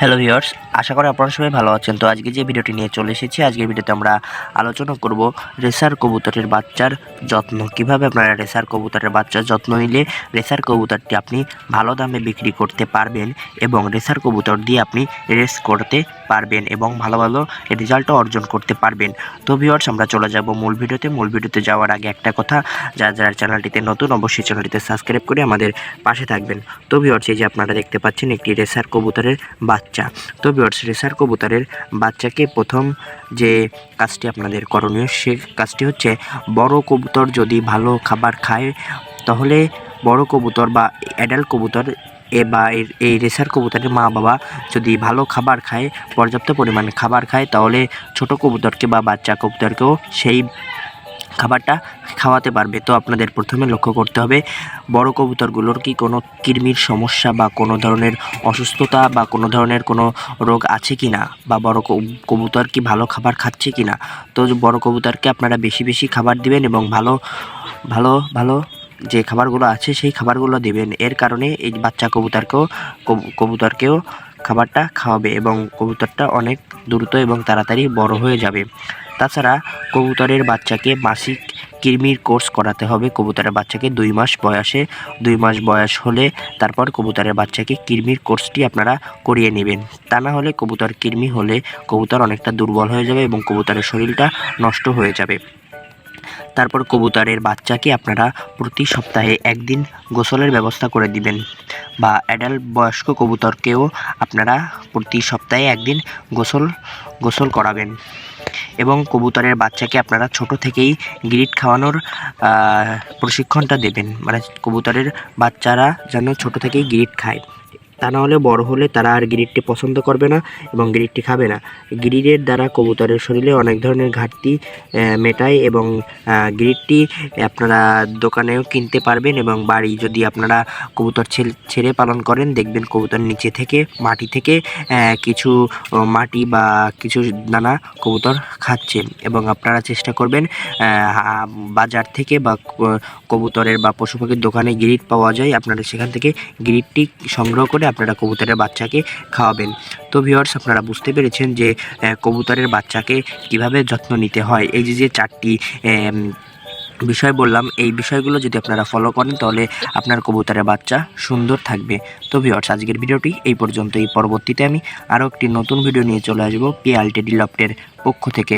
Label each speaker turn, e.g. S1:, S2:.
S1: Hello viewers আশা করি আপনারা সবাই ভালো আছেন। তো আজকে যে ভিডিওটি নিয়ে চলে এসেছি, আজকের ভিডিওতে আমরা আলোচনা করব রেসার কবুতরের বাচ্চার যত্ন। কীভাবে আপনারা রেসার কবুতরের বাচ্চার যত্ন নিলে রেসার কবুতরটি আপনি ভালো দামে বিক্রি করতে পারবেন এবং রেসার কবুতর দিয়ে আপনি রেস করতে পারবেন এবং ভালো ভালো রেজাল্টও অর্জন করতে পারবেন। তো ভিউয়ার্স আমরা চলে যাব মূল ভিডিওতে। মূল ভিডিওতে যাওয়ার আগে একটা কথা যারা যারা চ্যানেলটিতে নতুন, অবশ্যই চ্যানেলটিতে সাবস্ক্রাইব করে আমাদের পাশে থাকবেন। তো ভিউয়ার্স এই যে আপনারা দেখতে পাচ্ছেন, একটি রেসার কবুতরের বাচ্চা তো ভিউয়ার্স রেসার কবুতরের বাচ্চাকে প্রথম যে কাজটি আপনাদের করণীয়, সে কাজটি হচ্ছে বড় কবুতর যদি ভালো খাবার খায়, তাহলে বড় কবুতর বা অ্যাডাল্ট কবুতর এ বা এই রেসার কবুতরের মা বাবা যদি ভালো খাবার খায়, পর্যাপ্ত পরিমাণে খাবার খায়, তাহলে ছোট কবুতরকে বা বাচ্চা কবুতরকেও সেই খাবারটা খাওয়াতে পারবে। তো আপনাদের প্রথমে লক্ষ্য করতে হবে, বড় কবুতরগুলোর কি কোনো কৃমির সমস্যা বা কোনো ধরনের অসুস্থতা বা কোনো ধরনের কোনো রোগ আছে কি না? বা বড় কব- কবুতর কি ভালো খাবার খাচ্ছে কি না? তো বড় কবুতরকে আপনারা বেশি বেশি খাবার দিবেন এবং ভালো ভালো ভালো যে খাবারগুলো আছে সেই খাবারগুলো দিবেন। এর কারণে এই বাচ্চা কবুতরকেও, কবু- কবুতরকেও খাবারটা খাওয়াবে এবং কবুতরটা অনেক দ্রুত এবং তাড়াতাড়ি বড় হয়ে যাবে। তাছাড়া কবুতরের বাচ্চাকে মাসিক কৃমির কোর্স করাতে হবে। কবুতরের বাচ্চাকে দুই মাস বয়সে, দুই মাস বয়স হলে তারপর কবুতরের বাচ্চাকে কৃমির কোর্সটি আপনারা করিয়ে নেবেন। তা না হলে কবুতর কৃমি হলে কবুতর অনেকটা দুর্বল হয়ে যাবে এবং কবুতরের শরীরটা নষ্ট হয়ে যাবে। তারপর কবুতরের বাচ্চাকে আপনারা প্রতি সপ্তাহে একদিন গোসলের ব্যবস্থা করে দিবেন বা অ্যাডাল্ট বয়স্ক কবুতরকেও আপনারা প্রতি সপ্তাহে একদিন গোসল গোসল করাবেন। এবং কবুতরের বাচ্চাকে আপনারা ছোট থেকেই গ্রিট খাওয়ানোর প্রশিক্ষণটা দেবেন। মানে কবুতরের বাচ্চারা যেন ছোট থেকেই গ্রিট খায়। তা না হলে বড় হলে তারা আর গ্রিটটি পছন্দ করবে না এবং গ্রিটটি খাবে না। গ্রিডের দ্বারা কবুতরের শরীরে অনেক ধরনের ঘাটতি মেটায় এবং গ্রিডটি আপনারা দোকানেও কিনতে পারবেন এবং বাড়ি যদি আপনারা কবুতর ছেড়ে পালন করেন, দেখবেন কবুতর নিচে থেকে, মাটি থেকে কিছু মাটি বা কিছু দানা কবুতর খাচ্ছে এবং আপনারা চেষ্টা করবেন বাজার থেকে বা কবুতরের বা পশু পাখির দোকানে গ্রিড পাওয়া যায়। আপনারা সেখান থেকে গ্রিডটি সংগ্রহ করে আপনারা কবুতরের বাচ্চাকে খাওয়াবেন। তো ভিওয়ার্স আপনারা বুঝতে পেরেছেন যে কবুতরের বাচ্চাকে কীভাবে যত্ন নিতে হয়। এই যে যে চারটি বিষয় বললাম, এই বিষয়গুলো যদি আপনারা ফলো করেন, তাহলে আপনার কবুতরের বাচ্চা সুন্দর থাকবে। তো ভিউয়ার্স আজকের ভিডিওটি এই পর্যন্তই। পরবর্তীতে আমি আরও একটি নতুন ভিডিও নিয়ে চলে আসব পিআলটি ডিলপ্টের পক্ষ থেকে।